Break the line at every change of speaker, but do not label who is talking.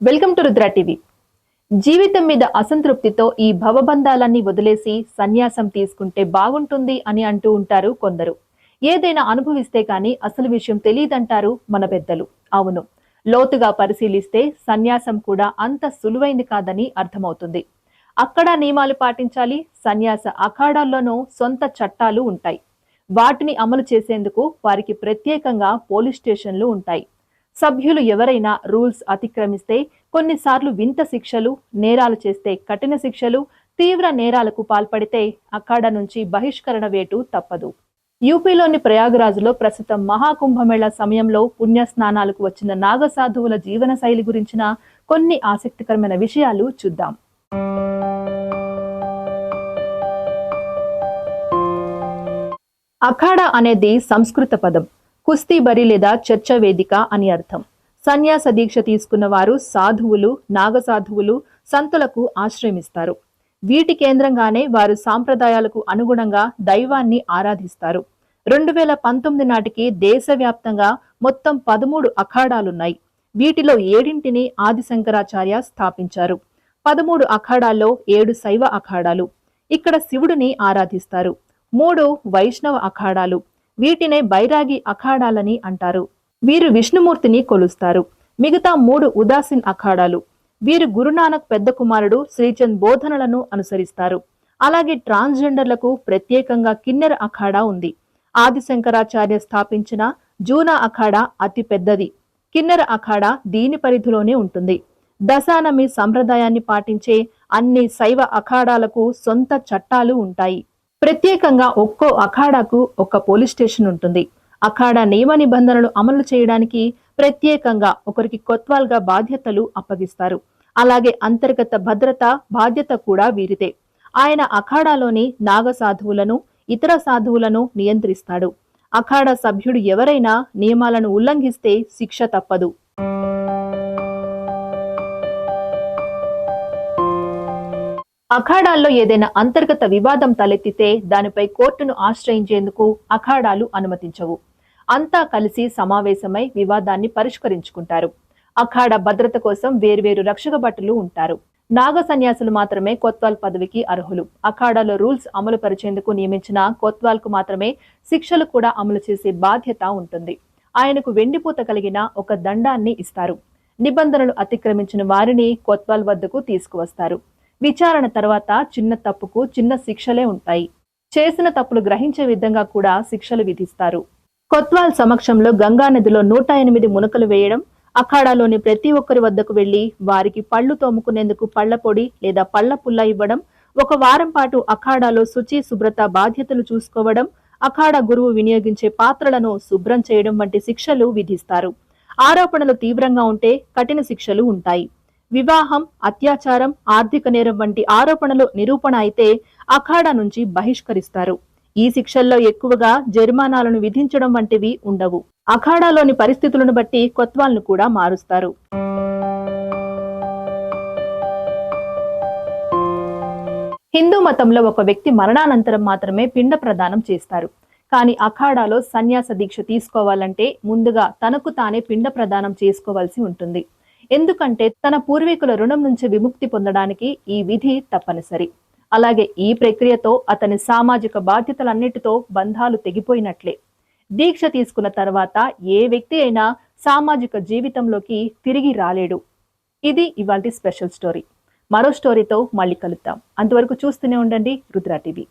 Welcome to Rudra TV. జీవితం మీద అసంతృప్తితో ఈ భవబంధాలన్నీ వదిలేసి సన్యాసం తీసుకుంటే బాగుంటుంది అని అంటూ ఉంటారు కొందరు. ఏదైనా అనుభవిస్తే కానీ అసలు విషయం తెలియదంటారు మన పెద్దలు. అవును లోతుగా పరిశీలిస్తే సన్యాసం కూడా అంత సులువైంది కాదని అర్థమవుతుంది. అక్కడ నియమాలు పాటించాలి సన్యాస అఖాడాల్లోనూ సొంత చట్టాలు ఉంటాయి. వాటిని అమలు చేసేందుకు వారికి ప్రత్యేకంగా పోలీస్ స్టేషన్లు ఉంటాయి. సభ్యులు ఎవరైనా రూల్స్ అతిక్రమిస్తే కొన్నిసార్లు వింత శిక్షలు నేరాలు చేస్తే కఠిన శిక్షలు తీవ్ర నేరాలకు పాల్పడితే అఖాడ నుంచి బహిష్కరణ వేటు తప్పదు. యూపీలోని ప్రయాగరాజులో ప్రస్తుతం మహాకుంభమేళ సమయంలో పుణ్య స్నానాలకు వచ్చిన నాగసాధువుల జీవన శైలి గురించిన కొన్ని ఆసక్తికరమైన విషయాలు చూద్దాం. అఖాడ అనేది సంస్కృత పదం. కుస్తీ బరి లేదా చర్చ వేదిక అని అర్థం. సన్యాస దీక్ష తీసుకున్న వారు సాధువులు నాగసాధువులు సంతులకు ఆశ్రయమిస్తారు. వీటి కేంద్రంగానే వారు సాంప్రదాయాలకు అనుగుణంగా దైవాన్ని ఆరాధిస్తారు. రెండు వేల పంతొమ్మిది నాటికి దేశవ్యాప్తంగా మొత్తం పదమూడు అఖాడాలున్నాయి. వీటిలో ఏడింటిని ఆదిశంకరాచార్య స్థాపించారు. పదమూడు అఖాడాల్లో ఏడు శైవ అఖాడాలు. ఇక్కడ శివుడిని ఆరాధిస్తారు. మూడు వైష్ణవ అఖాడాలు. వీటినే బైరాగి అఖాడాలని అంటారు. వీరు విష్ణుమూర్తిని కొలుస్తారు. మిగతా మూడు ఉదాసీన్ అఖాడాలు. వీరు గురునానక్ పెద్ద కుమారుడు శ్రీచంద్ బోధనలను అనుసరిస్తారు. అలాగే ట్రాన్స్జెండర్లకు ప్రత్యేకంగా కిన్నెర అఖాడా ఉంది. ఆదిశంకరాచార్య స్థాపించిన జూనా అఖాడా అతి పెద్దది. కిన్నెర అఖాడా దీని పరిధిలోనే ఉంటుంది. దశానమి సంప్రదాయాన్ని పాటించే అన్ని శైవ అఖాడాలకు సొంత చట్టాలు ఉంటాయి. ప్రత్యేకంగా ఒక్కో అఖాడాకు ఒక పోలీస్ స్టేషన్ ఉంటుంది. అఖాడా నియమ నిబంధనలు అమలు చేయడానికి ప్రత్యేకంగా ఒకరికి కొత్వాల్గా బాధ్యతలు అప్పగిస్తారు. అలాగే అంతర్గత భద్రత బాధ్యత కూడా వీరిదే. ఆయన అఖాడాలోని నాగ సాధువులను ఇతర సాధువులను నియంత్రిస్తాడు. అఖాడా సభ్యుడు ఎవరైనా నియమాలను ఉల్లంఘిస్తే శిక్ష తప్పదు. అఖాడాల్లో ఏదైనా అంతర్గత వివాదం తలెత్తితే దానిపై కోర్టును ఆశ్రయించేందుకు అఖాడాలు అనుమతించవు. అంతా కలిసి సమావేశమై వివాదాన్ని పరిష్కరించుకుంటారు. అఖాడ భద్రత కోసం వేర్వేరు రక్షక భటులు ఉంటారు. నాగ సన్యాసులు మాత్రమే కొత్వాల్ పదవికి అర్హులు. అఖాడాలో రూల్స్ అమలు పరిచేందుకు నియమించిన కొత్వాల్కు మాత్రమే శిక్షలు కూడా అమలు చేసే బాధ్యత ఉంటుంది. ఆయనకు వెండిపూత కలిగిన ఒక దండాన్ని ఇస్తారు. నిబంధనలు అతిక్రమించిన వారిని కొత్వాల్ వద్దకు తీసుకువస్తారు. విచారణ తర్వాత చిన్న తప్పుకు చిన్న శిక్షలే ఉంటాయి. చేసిన తప్పులు గ్రహించే విధంగా కూడా శిక్షలు విధిస్తారు. కొత్వాల్ సమక్షంలో గంగా నదిలో నూట ఎనిమిది మునకలు వేయడం అఖాడాలోని ప్రతి ఒక్కరి వద్దకు వెళ్ళి వారికి పళ్ళు తోముకునేందుకు పళ్ళ పొడి లేదా పళ్ళ పుల్ల ఇవ్వడం ఒక వారం పాటు అఖాడాలో శుచి శుభ్రత బాధ్యతలు చూసుకోవడం అఖాడా గురువు వినియోగించే పాత్రలను శుభ్రం చేయడం వంటి శిక్షలు విధిస్తారు. ఆరోపణలు తీవ్రంగా ఉంటే కఠిన శిక్షలు ఉంటాయి. వివాహం అత్యాచారం ఆర్థిక నేరం వంటి ఆరోపణలు నిరూపణ అయితే అఖాడా నుంచి బహిష్కరిస్తారు. ఈ శిక్షల్లో ఎక్కువగా జరిమానాలను విధించడం వంటివి ఉండవు. అఖాడాలోని పరిస్థితులను బట్టి కొత్వాల్ను కూడా మారుస్తారు. హిందూ మతంలో ఒక వ్యక్తి మరణానంతరం మాత్రమే పిండ ప్రదానం చేస్తారు. కానీ అఖాడాలో సన్యాస దీక్ష తీసుకోవాలంటే ముందుగా తనకు తానే పిండ ప్రదానం చేసుకోవాల్సి ఉంటుంది. ఎందుకంటే తన పూర్వీకుల రుణం నుంచి విముక్తి పొందడానికి ఈ విధి తప్పనిసరి. అలాగే ఈ ప్రక్రియతో అతని సామాజిక బాధ్యతలన్నిటితో బంధాలు తెగిపోయినట్లే. దీక్ష తీసుకున్న తర్వాత ఏ వ్యక్తి అయినా సామాజిక జీవితంలోకి తిరిగి రాలేడు. ఇది ఇవాళ స్పెషల్ స్టోరీ. మరో స్టోరీతో మళ్ళీ కలుద్దాం. అంతవరకు చూస్తూనే ఉండండి రుద్ర టీవీ.